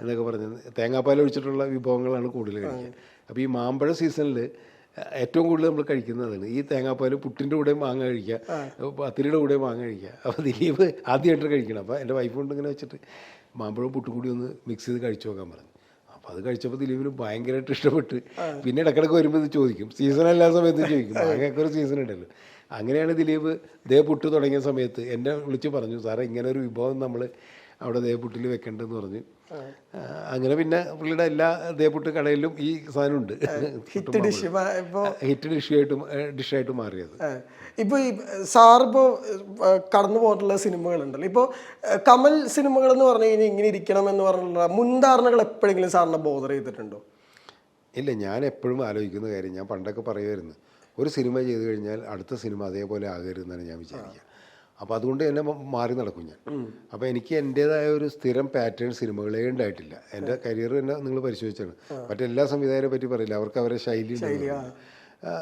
എന്നൊക്കെ പറഞ്ഞ് തേങ്ങാപ്പാൽ ഒഴിച്ചിട്ടുള്ള വിഭവങ്ങളാണ് കൂടുതൽ കഴിക്കുക. അപ്പോൾ ഈ മാമ്പഴ സീസണിൽ ഏറ്റവും കൂടുതൽ നമ്മൾ കഴിക്കുന്നതാണ് ഈ തേങ്ങാപ്പാൽ പുട്ടിന്റെ കൂടെ മാങ്ങ കഴിക്കുക പത്തിരിയുടെ കൂടെ മാങ്ങ കഴിക്കുക. അപ്പോൾ ദിലീപ് ആദ്യമായിട്ട് കഴിക്കണം. അപ്പോൾ എന്റെ വൈഫ് കൊണ്ട് ഇങ്ങനെ വെച്ചിട്ട് മാമ്പഴവും പുട്ടും കൂടി ഒന്ന് മിക്സ് ചെയ്ത് കഴിച്ചു നോക്കാൻ പറഞ്ഞു. അപ്പോൾ അത് കഴിച്ചപ്പോൾ ദിലീപിന് ഭയങ്കരമായിട്ട് ഇഷ്ടപ്പെട്ട് പിന്നെ ഇടക്കിടക്ക് വരുമ്പോൾ ഇത് ചോദിക്കും. സീസൺ എല്ലാ സമയത്തും ചോദിക്കും. മാങ്ങയൊക്കെ ഒരു സീസൺ ഉണ്ടല്ലോ. അങ്ങനെയാണ് ദിലീപ് ദേ പുട്ട് തുടങ്ങിയ സമയത്ത് എന്നെ വിളിച്ച് പറഞ്ഞു സാറേ ഇങ്ങനെ ഒരു വിഭവം നമ്മൾ അവിടെ ദേപുട്ടിൽ വെക്കേണ്ടതെന്ന് പറഞ്ഞു. അങ്ങനെ പിന്നെ പുള്ളിയുടെ എല്ലാ ദേപുട്ട് കടയിലും ഈ സാധനമുണ്ട് ഹിറ്റ് ഡിഷ് ഹിറ്റ് ഡിഷായിട്ട് ഡിഷായിട്ട് മാറിയത്. ഇപ്പോൾ ഇപ്പൊ ഈ സാർ ഇപ്പോ കടന്നു പോയിട്ടുള്ള സിനിമകളുണ്ടല്ലോ. ഇപ്പൊ കമൽ സിനിമകൾ എന്ന് പറഞ്ഞു കഴിഞ്ഞാൽ ഇങ്ങനെ ഇരിക്കണം എന്ന് പറഞ്ഞിട്ടുള്ള മുൻധാരണകൾ എപ്പോഴെങ്കിലും സാറിനെ ബോധർ ചെയ്തിട്ടുണ്ടോ? ഇല്ല ഞാൻ എപ്പോഴും ആലോചിക്കുന്ന കാര്യം ഞാൻ പണ്ടൊക്കെ പറയുമായിരുന്നു. ഒരു സിനിമ ചെയ്തു കഴിഞ്ഞാൽ അടുത്ത സിനിമ അതേപോലെ ആകരുതെന്നാണ് ഞാൻ വിചാരിക്കുക. അപ്പോൾ അതുകൊണ്ട് തന്നെ മാറി നടക്കും ഞാൻ. അപ്പോൾ എനിക്ക് എന്റേതായ ഒരു സ്ഥിരം പാറ്റേൺ സിനിമകളേ ഉണ്ടായിട്ടില്ല. എന്റെ കരിയർ തന്നെ നിങ്ങൾ പരിശോധിച്ചാണ്. മറ്റെല്ലാ സംവിധായകരെ പറ്റി പറയില്ല. അവർക്ക് അവരെ ശൈലി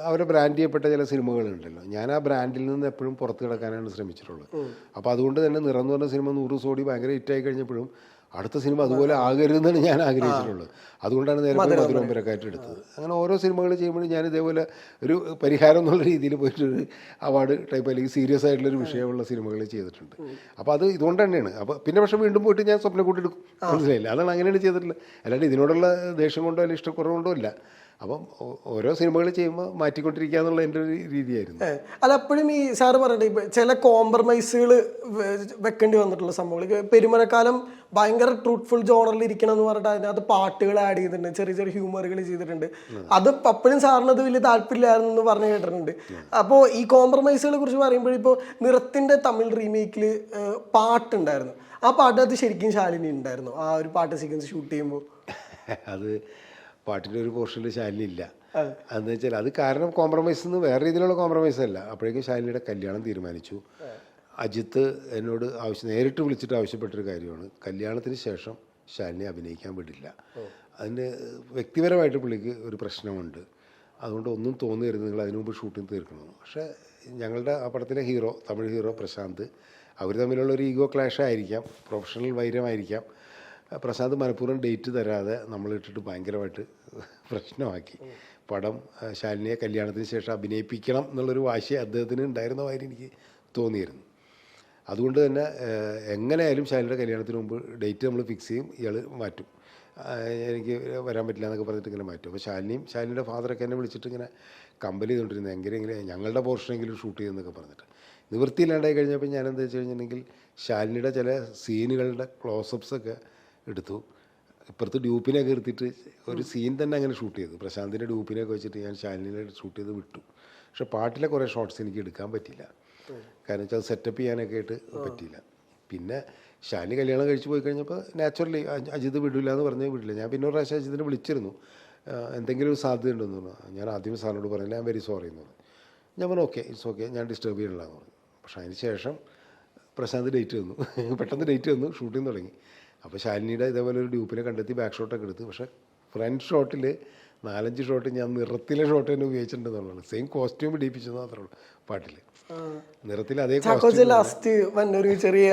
അവരെ ബ്രാൻഡ് ചെയ്യപ്പെട്ട ചില സിനിമകളുണ്ടല്ലോ. ഞാൻ ആ ബ്രാൻഡിൽ നിന്ന് എപ്പോഴും പുറത്ത് കിടക്കാനാണ് ശ്രമിച്ചിട്ടുള്ളത്. അപ്പോൾ അതുകൊണ്ട് തന്നെ നിറന്നു പറഞ്ഞ സിനിമ നൂറ് സോടി ഭയങ്കര ഹിറ്റായി കഴിഞ്ഞപ്പോഴും അടുത്ത സിനിമ അതുപോലെ ആകരുതെന്നാണ് ഞാൻ ആഗ്രഹിച്ചിട്ടുള്ളത് അതുകൊണ്ടാണ് നേരെ മധുരമ്പരക്കായിട്ട് എടുത്തത്. അങ്ങനെ ഓരോ സിനിമകൾ ചെയ്യുമ്പോഴും ഞാൻ ഇതേപോലെ ഒരു പരിഹാരം എന്നുള്ള രീതിയിൽ പോയിട്ടൊരു അവാർഡ് ടൈപ്പ് അല്ലെങ്കിൽ സീരിയസ് ആയിട്ടുള്ള ഒരു വിഷയമുള്ള സിനിമകൾ ചെയ്തിട്ടുണ്ട്. അപ്പോൾ അത് ഇതുകൊണ്ട് തന്നെയാണ്. അപ്പോൾ പിന്നെ പക്ഷേ വീണ്ടും പോയിട്ട് ഞാൻ സ്വപ്നം കൂട്ടിയെടുക്കും മനസ്സിലായില്ല? അതാണ് അങ്ങനെയാണ് ചെയ്തിട്ടുള്ളത്. അല്ലാണ്ട് ഇതിനോടുള്ള ദേഷ്യം കൊണ്ടോ അല്ലെങ്കിൽ ഇഷ്ടക്കുറവുകൊണ്ടോ ഇല്ല. അപ്പം ഓരോ സിനിമകൾ ചെയ്യുമ്പോൾ മാറ്റിക്കൊണ്ടിരിക്കുക എന്നുള്ള എന്റെ ഒരു രീതിയായിരുന്നു. അല്ല അപ്പോഴും ഈ സാറ് പറഞ്ഞിട്ട് ഇപ്പം ചില കോംപ്രമൈസുകൾ വെക്കേണ്ടി വന്നിട്ടുള്ള സംഭവങ്ങൾ പെരുമഴക്കാലം ഭയങ്കര ട്രൂത്ത്ഫുൾ ജോണറിൽ ഇരിക്കണം എന്ന് പറഞ്ഞിട്ട് അതിനകത്ത് പാട്ടുകൾ ആഡ് ചെയ്തിട്ടുണ്ട് ചെറിയ ചെറിയ ഹ്യൂമറുകൾ ചെയ്തിട്ടുണ്ട്. അത് അപ്പോഴും സാറിന് അത് വലിയ താല്പര്യമില്ലായിരുന്നു എന്ന് പറഞ്ഞു കേട്ടിട്ടുണ്ട്. അപ്പോൾ ഈ കോംപ്രമൈസുകളെ കുറിച്ച് പറയുമ്പോൾ ഇപ്പോൾ നിറത്തിന്റെ തമിഴ് റീമേക്കിൽ പാട്ടുണ്ടായിരുന്നു. ആ പാട്ടിനകത്ത് ശരിക്കും ശാലിനി ഉണ്ടായിരുന്നു. ആ ഒരു പാട്ട് സീക്വൻസ് ഷൂട്ട് ചെയ്യുമ്പോൾ അത് പാട്ടിന്റെ ഒരു പോർഷനിൽ ശാലിനി ഇല്ല അതെന്ന് വെച്ചാൽ അത് കാരണം കോംപ്രമൈസ് എന്ന് വേറെ രീതിയിലുള്ള കോംപ്രമൈസ് അല്ല അപ്പോഴേക്കും ശാലിനിയുടെ കല്യാണം തീരുമാനിച്ചു. അജിത്ത് എന്നോട് ആവശ്യം നേരിട്ട് വിളിച്ചിട്ട് ആവശ്യപ്പെട്ടൊരു കാര്യമാണ്. കല്യാണത്തിന് ശേഷം ശാലിനി അഭിനയിക്കാൻ വിടില്ല. അതിന് വ്യക്തിപരമായിട്ട് പുള്ളിക്ക് ഒരു പ്രശ്നമുണ്ട്. അതുകൊണ്ട് ഒന്നും തോന്നരുത് നിങ്ങൾ അതിനു മുമ്പ് ഷൂട്ടിംഗ് തീർക്കണമെന്ന് പക്ഷേ ഞങ്ങളുടെ ആ പടത്തിലെ ഹീറോ തമിഴ് ഹീറോ പ്രശാന്ത് അവർ തമ്മിലുള്ള ഒരു ഈഗോ ക്ലാഷ് ആയിരിക്കാം പ്രൊഫഷണൽ വൈരമായിരിക്കാം. പ്രശാന്ത് മനഃപൂർവം ഡേറ്റ് തരാതെ നമ്മളിട്ടിട്ട് ഭയങ്കരമായിട്ട് പ്രശ്നമാക്കി. പടം ശാലിനിയെ കല്യാണത്തിന് ശേഷം അഭിനയിപ്പിക്കണം എന്നുള്ളൊരു വാശി അദ്ദേഹത്തിന് ഉണ്ടായിരുന്ന മാതിരി എനിക്ക് തോന്നിയിരുന്നു. അതുകൊണ്ട് തന്നെ എങ്ങനെയായാലും ശാലിനിയുടെ കല്യാണത്തിന് മുമ്പ് ഡേറ്റ് നമ്മൾ ഫിക്സ് ചെയ്യും ഇയാൾ മാറ്റും. എനിക്ക് വരാൻ പറ്റില്ല എന്നൊക്കെ പറഞ്ഞിട്ട് ഇങ്ങനെ മാറ്റും. അപ്പോൾ ശാലിനിയും ശാലിനിയുടെ ഫാദറൊക്കെ എന്നെ വിളിച്ചിട്ട് ഇങ്ങനെ കമ്പൽ ചെയ്തുകൊണ്ടിരുന്നത് എങ്ങനെയെങ്കിലും ഞങ്ങളുടെ പോർഷനെങ്കിലും ഷൂട്ട് ചെയ്യുന്നൊക്കെ പറഞ്ഞിട്ട്. നിവൃത്തിയില്ലാണ്ടായി കഴിഞ്ഞപ്പോൾ ഞാൻ എന്താ വെച്ച് കഴിഞ്ഞിട്ടുണ്ടെങ്കിൽ ശാലിനിയുടെ ചില സീനുകളുടെ ക്ലോസപ്സൊക്കെ എടുത്തു. ഇപ്പുറത്ത് ഡ്യൂപ്പിനെയൊക്കെ എടുത്തിട്ട് ഒരു സീൻ തന്നെ അങ്ങനെ ഷൂട്ട് ചെയ്തു. പ്രശാന്തിന്റെ ഡ്യൂപ്പിനെയൊക്കെ വെച്ചിട്ട് ഞാൻ ശാലിനിനെ ഷൂട്ട് ചെയ്ത് വിട്ടു. പക്ഷെ പാട്ടിലെ കുറേ ഷോട്ട്സ് എനിക്ക് എടുക്കാൻ പറ്റില്ല. കാരണം വെച്ചാൽ സെറ്റപ്പ് ചെയ്യാനൊക്കെ ആയിട്ട് പറ്റിയില്ല. പിന്നെ ശാലിനി കല്യാണം കഴിച്ച് പോയി കഴിഞ്ഞപ്പോൾ നാച്ചുറലി അജിത് വിടില്ല എന്ന് പറഞ്ഞ് വിടില്ല. ഞാൻ പിന്നെ ഒരു പ്രാവശ്യം അജിത്തിനെ വിളിച്ചിരുന്നു. എന്തെങ്കിലും ഒരു സാധ്യത ഉണ്ടെന്ന് പറഞ്ഞു. ഞാൻ ആദ്യം സാറിനോട് പറഞ്ഞില്ല ഞാൻ വെരി സോറി എന്ന് പറഞ്ഞു. ഞാൻ പറഞ്ഞു ഓക്കെ ഇറ്റ്സ് ഓക്കെ ഞാൻ ഡിസ്റ്റർബ് ചെയ്യണില്ല എന്ന് പറഞ്ഞു. പക്ഷേ അതിന് ശേഷം പ്രശാന്ത് ഡേറ്റ് വന്നു. പെട്ടെന്ന് ഡേറ്റ് വന്നു ഷൂട്ടിങ് തുടങ്ങി. അപ്പോൾ ശാലിനിയുടെ ഇതേപോലെ ഒരു ഡ്യൂപ്പിനെ കണ്ടെത്തി ബാക്ക് ഷോട്ടൊക്കെ എടുത്ത്. പക്ഷേ ഫ്രണ്ട് ഷോട്ടിൽ നാലഞ്ച് ഷോട്ട് ഞാൻ നിറത്തിലെ ഷോട്ട് തന്നെ ഉപയോഗിച്ചിട്ടുണ്ടെന്നുള്ളതാണ്. സെയിം കോസ്റ്റ്യൂം ഇടിപ്പിച്ചത് മാത്രമേ ഉള്ളൂ പാട്ടിൽ നിറത്തിൽ അതേ ചാക്കോച്ച ലാസ്റ്റ് വന്നൊരു ചെറിയ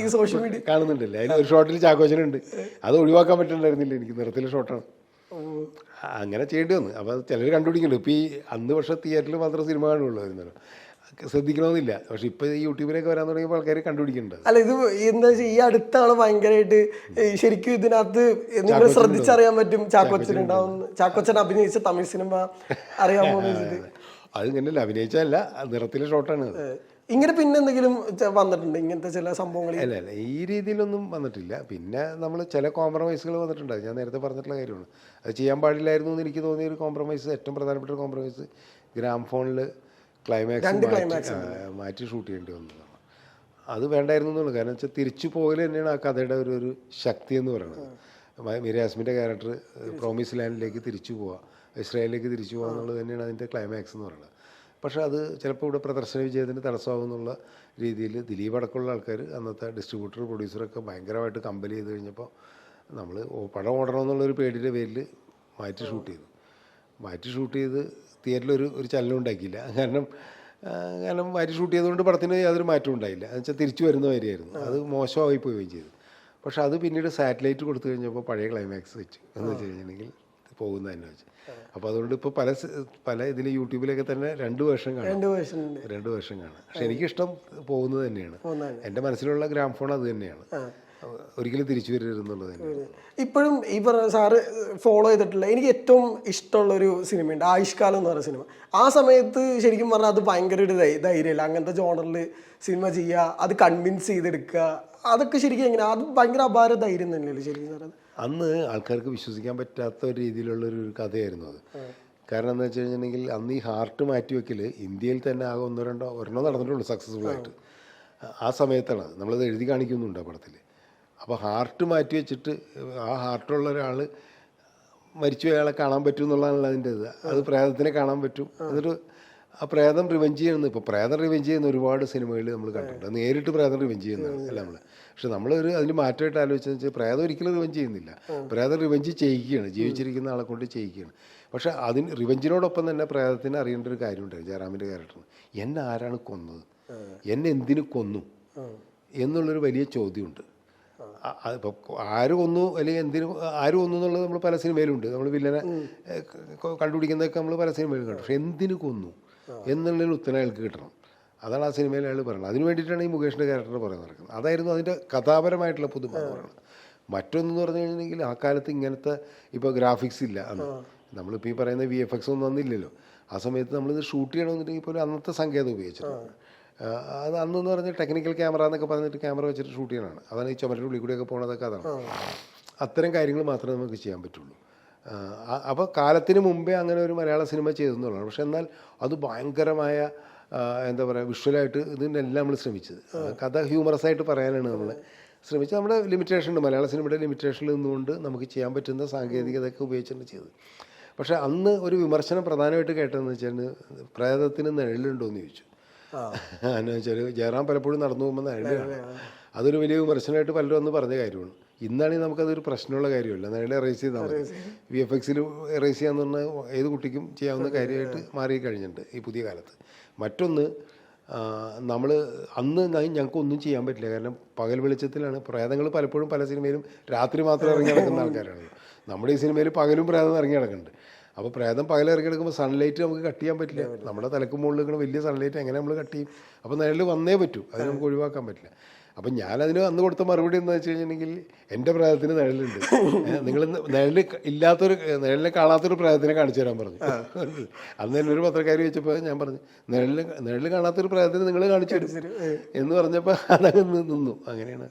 ഈ സോഷ്യൽ മീഡിയ കാണുന്നുണ്ടല്ലേ? അതിൽ ഒരു ഷോട്ടിൽ ചാക്കോച്ചനുണ്ട് അത് ഒഴിവാക്കാൻ പറ്റുന്നുണ്ടായിരുന്നില്ല എനിക്ക്. നിറത്തിലെ ഷോട്ടാണ് അങ്ങനെ ചെയ്യേണ്ടി വന്നു. അപ്പോൾ ചിലർ കണ്ടുപിടിക്കുന്നുണ്ട്. ഇപ്പോൾ ഈ അന്ന് പക്ഷേ തിയേറ്ററിൽ മാത്രം സിനിമ കാണുള്ളൂ ശ്രദ്ധിക്കണമെന്നില്ല. പക്ഷെ ഇപ്പൊ ഈ യൂട്യൂബിലേക്ക് വരാൻ തുടങ്ങിയപ്പോൾ ആൾക്കാർ കണ്ടുപിടിക്കുന്നുണ്ട്. അല്ല ഇത് എന്താ വെച്ചാൽ ഈ അടുത്താണ് ഭയങ്കരമായിട്ട് ശരിക്കും ഇതിനകത്ത് നിങ്ങൾ ശ്രദ്ധിച്ചറിയാൻ പറ്റും ചാക്കോച്ചൻ ഉണ്ടാവും. ചാക്കോച്ചൻ അഭിനയിച്ച തമിഴ് സിനിമ അറിയാമോ അത് ഇങ്ങനെയല്ല അഭിനയിച്ചതല്ല അത് നിറത്തിലെ ഷോട്ടാണ് ഇങ്ങനെ പിന്നെ എന്തെങ്കിലും വന്നിട്ടുണ്ട്? ഇങ്ങനത്തെ ചില സംഭവങ്ങൾ അല്ല അല്ല ഈ രീതിയിലൊന്നും വന്നിട്ടില്ല. പിന്നെ നമ്മൾ ചില കോംപ്രമൈസുകൾ വന്നിട്ടുണ്ട്. ഞാൻ നേരത്തെ പറഞ്ഞിട്ടുള്ള കാര്യമാണ്. അത് ചെയ്യാൻ പാടില്ലായിരുന്നു എന്ന് എനിക്ക് തോന്നിയ ഒരു കോംപ്രമൈസ് ഏറ്റവും പ്രധാനപ്പെട്ട ഒരു കോംപ്രമൈസ് ഗ്രാം ഫോണിൽ ക്ലൈമാക്സ് രണ്ട് ക്ലൈമാക്സ് മാറ്റി ഷൂട്ട് ചെയ്യേണ്ടി വന്നതാണ്. അത് വേണ്ടായിരുന്നു എന്നുള്ളത് കാരണം വെച്ചാൽ തിരിച്ചു പോകൽ തന്നെയാണ് ആ കഥയുടെ ഒരു ഒരു ശക്തി എന്ന് പറയുന്നത്. മിരാസ്മിന്റെ മീര ക്യാരക്ടർ പ്രോമിസ് ലാൻഡിലേക്ക് തിരിച്ചു പോവുക ഇസ്രായേലിലേക്ക് തിരിച്ചു പോകുക എന്നുള്ളത് തന്നെയാണ് അതിന്റെ ക്ലൈമാക്സ് എന്ന് പറയുന്നത്. പക്ഷേ അത് ചിലപ്പോൾ ഇവിടെ പ്രദർശന വിജയത്തിന് തടസ്സമാകുന്നുള്ള രീതിയിൽ ദിലീപ് അടക്കമുള്ള ആൾക്കാർ അന്നത്തെ ഡിസ്ട്രിബ്യൂട്ടർ പ്രൊഡ്യൂസറൊക്കെ ഭയങ്കരമായിട്ട് കമ്പൽ ചെയ്ത് കഴിഞ്ഞപ്പോൾ നമ്മൾ പടം ഓടണമെന്നുള്ളൊരു പേടിയുടെ പേരിൽ മാറ്റി ഷൂട്ട് ചെയ്തു. മാറ്റി ഷൂട്ട് ചെയ്ത് തിയേറ്ററിൽ ഒരു ഒരു ചലനം ഉണ്ടാക്കിയില്ല. കാരണം കാരണം മാറ്റി ഷൂട്ട് ചെയ്തുകൊണ്ട് പടത്തിന് യാതൊരു മാറ്റവും ഉണ്ടായില്ല. എന്ന് വെച്ചാൽ തിരിച്ചു വരുന്ന വരെയായിരുന്നു. അത് മോശമായി പോവുകയും ചെയ്തു. പക്ഷെ അത് പിന്നീട് സാറ്റലൈറ്റ് കൊടുത്തു കഴിഞ്ഞപ്പോൾ പഴയ ക്ലൈമാക്സ് വെച്ച്. എന്ന് വെച്ച് കഴിഞ്ഞിട്ടുണ്ടെങ്കിൽ പോകുന്ന തന്നെ വെച്ച്. അപ്പോൾ അതുകൊണ്ട് ഇപ്പോൾ പല പല ഇതിൽ യൂട്യൂബിലൊക്കെ തന്നെ രണ്ട് വർഷം കാണാം. രണ്ട് വേർഷൻ രണ്ട് വേഷം കാണാം. പക്ഷെ എനിക്കിഷ്ടം പോകുന്നത് തന്നെയാണ്. എന്റെ മനസ്സിലുള്ള ഗ്രാം ഫോൺ അത് തന്നെയാണ്. ഒരിക്കലും തിരിച്ചു വരരുത് എന്നുള്ളത് ഇപ്പോഴും ഈ പറഞ്ഞ സാറ് ഫോളോ ചെയ്തിട്ടുള്ള എനിക്ക് ഏറ്റവും ഇഷ്ടമുള്ള ഒരു സിനിമയുണ്ട് ആയുഷ്കാലം എന്ന് പറയുന്ന സിനിമ. ആ സമയത്ത് ശരിക്കും പറഞ്ഞാൽ അത് ഭയങ്കര ഒരു ധൈര്യമല്ല. അങ്ങനത്തെ ജോണറിൽ സിനിമ ചെയ്യുക അത് കൺവിൻസ് ചെയ്തെടുക്കുക അതൊക്കെ ശരിക്കും എങ്ങനെ അത് ഭയങ്കര അപാര ധൈര്യം തന്നെയല്ലേ ശരിക്കും സാർ അന്ന് ആൾക്കാർക്ക് വിശ്വസിക്കാൻ പറ്റാത്ത ഒരു രീതിയിലുള്ള ഒരു കഥയായിരുന്നു അത്. കാരണം എന്താ വെച്ച് കഴിഞ്ഞിട്ടുണ്ടെങ്കിൽ അന്ന് ഈ ഹാർട്ട് മാറ്റി വെക്കൽ ഇന്ത്യയിൽ തന്നെ ആകെ ഒന്നോ രണ്ടോ ഒരെണ്ണോ നടന്നിട്ടുള്ളൂ സക്സസ്ഫുൾ ആയിട്ട്. ആ. സമയത്താണ്. നമ്മളത് എഴുതി കാണിക്കുന്നുണ്ട് ആ പടത്തിൽ അപ്പോൾ ഹാർട്ട് മാറ്റി വെച്ചിട്ട് ആ ഹാർട്ടുള്ള ഒരാൾ മരിച്ചു അയാളെ കാണാൻ പറ്റും എന്നുള്ളതാണല്ലോ അതിന്റെ ഇത്. അത് പ്രേതത്തിനെ കാണാൻ പറ്റും. എന്നിട്ട് ആ പ്രേതം റിവെഞ്ച് ചെയ്യുന്നത് ഇപ്പോൾ പ്രേതം റിവെഞ്ച് ചെയ്യുന്ന ഒരുപാട് സിനിമകളിൽ നമ്മൾ കണ്ടിട്ടുണ്ട്. നേരിട്ട് പ്രേതം റിവെഞ്ച് ചെയ്യുന്നതാണ് അല്ല നമ്മൾ പക്ഷെ നമ്മളൊരു അതിന് മാറ്റമായിട്ട് ആലോചിച്ചെന്ന് വെച്ചാൽ പ്രേതം ഒരിക്കലും റിവെഞ്ച് ചെയ്യുന്നില്ല. പ്രേതം റിവെഞ്ച് ചെയ്യിക്കുകയാണ് ജീവിച്ചിരിക്കുന്ന ആളെ കൊണ്ട് ചെയ്യിക്കുകയാണ്. പക്ഷേ അതിന് റിവെഞ്ചിനോടൊപ്പം തന്നെ പ്രേതത്തിന് അറിയേണ്ട ഒരു കാര്യമുണ്ടായിരുന്നു ജയറാമിന്റെ ക്യാരക്ടറിന്. എന്നെ ആരാണ് കൊന്നത്? എന്നെ എന്തിനു കൊന്നു? എന്നുള്ളൊരു വലിയ ചോദ്യമുണ്ട്. ഇപ്പൊ ആര് കൊന്നു അല്ലെങ്കിൽ എന്തിനു ആരും കൊന്നു എന്നുള്ളത് നമ്മൾ പല സിനിമയിലുണ്ട്. നമ്മൾ വില്ലനെ കണ്ടുപിടിക്കുന്നതൊക്കെ നമ്മൾ പല സിനിമയിലും കണ്ടു. പക്ഷെ എന്തിനു കൊന്നു? എന്നുള്ളൊരു ഉത്തരം അയാൾക്ക് കിട്ടണം. അതാണ് ആ സിനിമയിൽ അയാൾ പറയുന്നത്. അതിന് വേണ്ടിയിട്ടാണ് ഈ മുകേഷിന്റെ ക്യാരക്ടർ പറയുന്നത് നടക്കുന്നത്. അതായിരുന്നു അതിന്റെ കഥാപരമായിട്ടുള്ള പുതുമ എന്ന് പറയുന്നത് മറ്റൊന്നെന്ന് പറഞ്ഞു കഴിഞ്ഞിട്ടുണ്ടെങ്കിൽ ആ കാലത്ത് ഇങ്ങനത്തെ ഇപ്പോൾ ഗ്രാഫിക്സ് ഇല്ല അന്ന്. നമ്മളിപ്പോൾ ഈ പറയുന്ന വി എഫ് എക്സ് ഒന്നും അന്നില്ലല്ലോ. ആ സമയത്ത് നമ്മളിത് ഷൂട്ട് ചെയ്യണമെന്നുണ്ടെങ്കിൽ പോലും അന്നത്തെ സങ്കേതം ഉപയോഗിച്ചിട്ടുണ്ട്. അത് അന്നെന്ന് പറഞ്ഞ ടെക്നിക്കൽ ക്യാമറ എന്നൊക്കെ പറഞ്ഞിട്ട് ക്യാമറ വെച്ചിട്ട് ഷൂട്ട് ചെയ്യണതാണ് അതാണ് ഈ ചുമരുടെ ഉള്ളിൽ കൂടിയൊക്കെ പോണതൊക്കെ അതാണ്. അത്തരം കാര്യങ്ങൾ മാത്രമേ നമുക്ക് ചെയ്യാൻ പറ്റുള്ളൂ. അപ്പോൾ കാലത്തിന് മുമ്പേ അങ്ങനെ ഒരു മലയാള സിനിമ ചെയ്തെന്നുള്ളതാണ്. പക്ഷെ എന്നാൽ അത് ഭയങ്കരമായ എന്താ പറയുക വിഷ്വലായിട്ട് ഇതിനെല്ലാം നമ്മൾ ശ്രമിച്ചത്. കഥ ഹ്യൂമറസ് ആയിട്ട് പറയാനാണ് നമ്മൾ ശ്രമിച്ചത്. നമ്മുടെ ലിമിറ്റേഷൻ ഉണ്ട്. മലയാള സിനിമയുടെ ലിമിറ്റേഷനിൽ നിന്നുകൊണ്ട് നമുക്ക് ചെയ്യാൻ പറ്റുന്ന സാങ്കേതികതയൊക്കെ ഉപയോഗിച്ചാണ് ചെയ്തത്. പക്ഷേ അന്ന് ഒരു വിമർശനം പ്രധാനമായിട്ട് കേട്ടതെന്ന് വെച്ചാൽ പ്രേതത്തിന് നിഴലുണ്ടോ എന്ന് ചോദിച്ചു. എന്ന് വെച്ചാൽ ജയറാം പലപ്പോഴും നടന്നു പോകുമ്പോൾ അതൊരു വലിയ വിമർശനമായിട്ട് പലരും അന്ന് പറഞ്ഞ കാര്യമാണ്. ഇന്നാണെങ്കിൽ നമുക്കതൊരു പ്രശ്നമുള്ള കാര്യമല്ല. നേരെ എറേസ് ചെയ്താൽ മതി. വി എഫ് എക്സിൽ എറേസ് ചെയ്യാന്ന് പറഞ്ഞാൽ ഏത് കുട്ടിക്കും ചെയ്യാവുന്ന കാര്യമായിട്ട് മാറി കഴിഞ്ഞിട്ടുണ്ട് ഈ പുതിയ കാലത്ത്. മറ്റൊന്ന് നമ്മൾ അന്ന് ഞങ്ങൾക്ക് ഒന്നും ചെയ്യാൻ പറ്റില്ല. കാരണം പകൽ വെളിച്ചത്തിലാണ്. പ്രേതങ്ങൾ പലപ്പോഴും പല സിനിമയിലും രാത്രി മാത്രം ഇറങ്ങി നടക്കുന്ന ആൾക്കാരാണ് നമ്മുടെ ഈ സിനിമയിൽ പകലും പ്രേതം ഇറങ്ങി നടക്കുന്നുണ്ട്. അപ്പോൾ പ്രേതം പകൽ ഇറങ്ങി എടുക്കുമ്പോൾ സൺലൈറ്റ് നമുക്ക് കട്ട് ചെയ്യാൻ പറ്റില്ല. നമ്മുടെ തലക്ക് മുകളിൽ നിൽക്കുന്ന വലിയ സൺലൈറ്റ് എങ്ങനെ നമ്മൾ കട്ട് ചെയ്യും? അപ്പോൾ നിഴൽ വന്നേ പറ്റൂ. അത് നമുക്ക് ഒഴിവാക്കാൻ പറ്റില്ല. അപ്പം ഞാനതിന് അന്ന് കൊടുത്ത മറുപടി എന്താ വെച്ച് കഴിഞ്ഞിട്ടുണ്ടെങ്കിൽ എന്റെ പ്രായത്തിന് നിഴലുണ്ട്. നിങ്ങൾ നിഴൽ ഇല്ലാത്തൊരു നിഴലിനെ കാണാത്തൊരു പ്രായത്തിനെ കാണിച്ചു തരാൻ പറഞ്ഞു. അന്ന് തന്നെ ഒരു പത്രക്കാരി വെച്ചപ്പോൾ ഞാൻ പറഞ്ഞു നിഴലിന് നിഴൽ കാണാത്തൊരു പ്രായത്തിന് നിങ്ങൾ കാണിച്ചു തരും. എന്ന് പറഞ്ഞപ്പോൾ അതങ്ങ് നിന്നു. അങ്ങനെയാണ്.